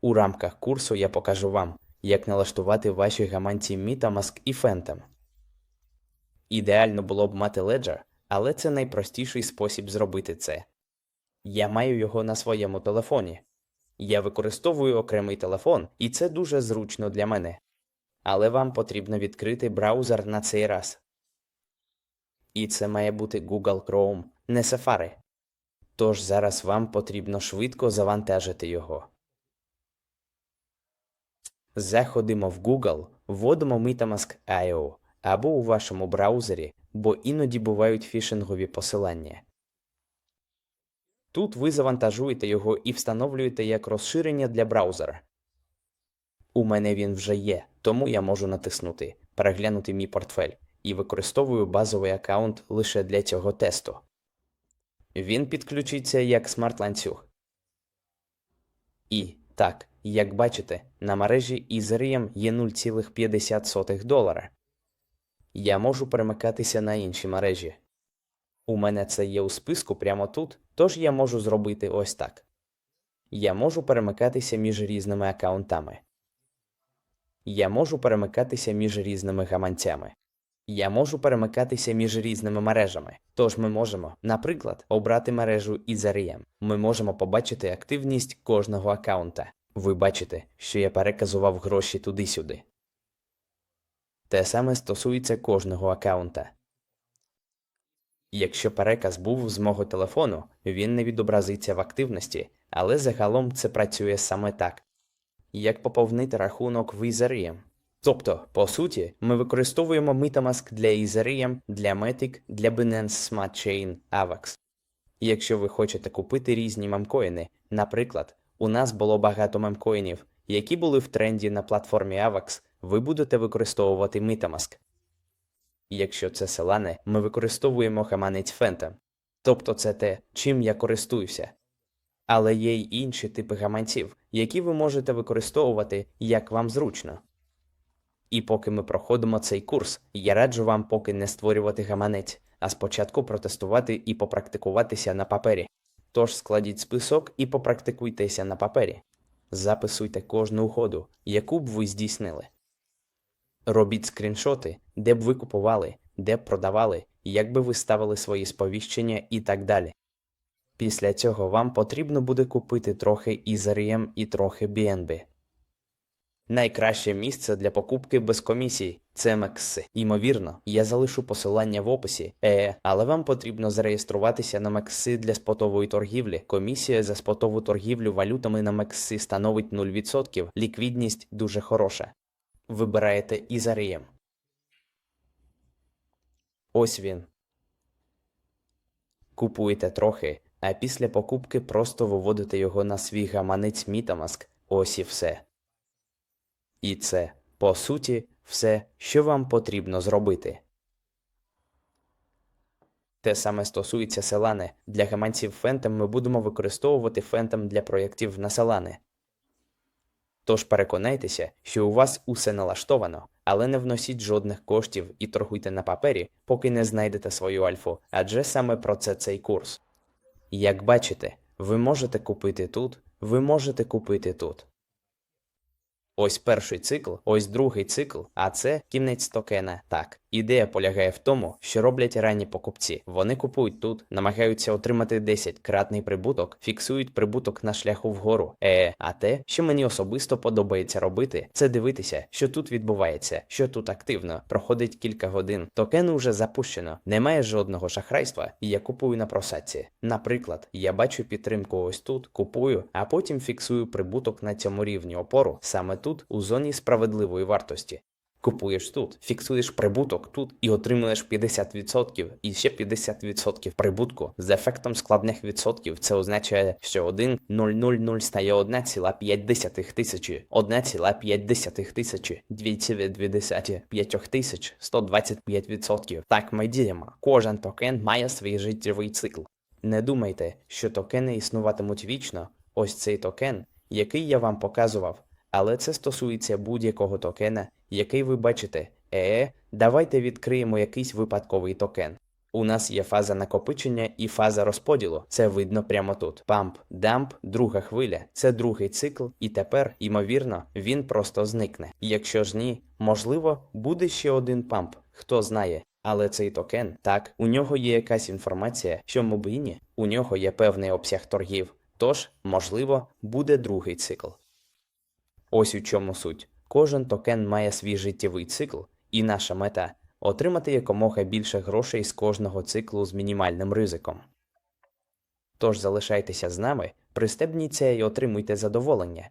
У рамках курсу я покажу вам, як налаштувати ваші гаманці MetaMask і Phantom. Ідеально було б мати Ledger, але це найпростіший спосіб зробити це. Я маю його на своєму телефоні. Я використовую окремий телефон, і це дуже зручно для мене. Але вам потрібно відкрити браузер на цей раз. І це має бути Google Chrome, не Safari. Тож зараз вам потрібно швидко завантажити його. Заходимо в Google, вводимо MetaMask.io або у вашому браузері, бо іноді бувають фішингові посилання. Тут ви завантажуєте його і встановлюєте як розширення для браузера. У мене він вже є, тому я можу натиснути Переглянути мій портфель і використовую базовий аккаунт лише для цього тесту. Він підключиться як смарт-ланцюг. І так, як бачите, на мережі Ethereum є 0,50 долара. Я можу перемикатися на інші мережі. У мене це є у списку прямо тут, тож я можу зробити ось так. Я можу перемикатися між різними аккаунтами. Я можу перемикатися між різними гаманцями. Я можу перемикатися між різними мережами. Тож ми можемо, наприклад, обрати мережу Ethereum. Ми можемо побачити активність кожного аккаунта. Ви бачите, що я переказував гроші туди-сюди. Те саме стосується кожного аккаунта. Якщо переказ був з мого телефону, він не відобразиться в активності, але загалом це працює саме так. Як поповнити рахунок в Ethereum. Тобто, по суті, ми використовуємо MetaMask для Ethereum, для Matic, для Binance Smart Chain, AVAX. Якщо ви хочете купити різні мемкоїни, наприклад, у нас було багато мемкоїнів, які були в тренді на платформі AVAX, ви будете використовувати MetaMask. Якщо це Solana, ми використовуємо гаманець Phantom. Тобто це те, чим я користуюся. Але є й інші типи гаманців, які ви можете використовувати як вам зручно. І поки ми проходимо цей курс, я раджу вам поки не створювати гаманець, а спочатку протестувати і попрактикуватися на папері. Тож складіть список і попрактикуйтеся на папері. Записуйте кожну угоду, яку б ви здійснили. Робіть скріншоти, де б ви купували, де б продавали, як би ви ставили свої сповіщення і так далі. Після цього вам потрібно буде купити трохи Ethereum і трохи BNB. Найкраще місце для покупки без комісій це Мекси. Ймовірно, я залишу посилання в описі, е, але вам потрібно зареєструватися на Мекси для спотової торгівлі. Комісія за спотову торгівлю валютами на Мекси становить 0%, ліквідність дуже хороша. Вибираєте Ethereum. Ось він. Купуєте трохи, а після покупки просто виводите його на свій гаманець MetaMask. Ось і все. І це, по суті, все, що вам потрібно зробити. Те саме стосується Solana. Для гаманців Phantom ми будемо використовувати Phantom для проєктів на Solana. Тож переконайтеся, що у вас усе налаштовано, але не вносіть жодних коштів і торгуйте на папері, поки не знайдете свою альфу, адже саме про це цей курс. Як бачите, ви можете купити тут, ви можете купити тут. Ось перший цикл, ось другий цикл, а це кінець токена. Так, ідея полягає в тому, що роблять ранні покупці. Вони купують тут, намагаються отримати 10-кратний прибуток, фіксують прибуток на шляху вгору. Е, а те, що мені особисто подобається робити, це дивитися, що тут відбувається, що тут активно. Проходить кілька годин. Токен уже запущено, немає жодного шахрайства, і я купую на просадці. Наприклад, я бачу підтримку ось тут, купую, а потім фіксую прибуток на цьому рівні опору саме тут, у зоні справедливої вартості. Купуєш тут, фіксуєш прибуток тут і отримуєш 50% і ще 50% прибутку з ефектом складних відсотків. Це означає, що 1,000 стає 1,5 тисячі, 1,5 тисячі, 2,2 5 тисяч, 125%. Так ми діємо. Кожен токен має свій життєвий цикл. Не думайте, що токени існуватимуть вічно. Ось цей токен, який я вам показував. Але це стосується будь-якого токена, який ви бачите. Е, давайте відкриємо якийсь випадковий токен. У нас є фаза накопичення і фаза розподілу. Це видно прямо тут. Памп, дамп, друга хвиля. Це другий цикл, і тепер, ймовірно, він просто зникне. Якщо ж ні, можливо, буде ще один памп. Хто знає. Але цей токен, так, у нього є якась інформація, що мобійні, у нього є певний обсяг торгів. Тож, можливо, буде другий цикл. Ось у чому суть. Кожен токен має свій життєвий цикл, і наша мета отримати якомога більше грошей з кожного циклу з мінімальним ризиком. Тож залишайтеся з нами, пристебніться і отримуйте задоволення,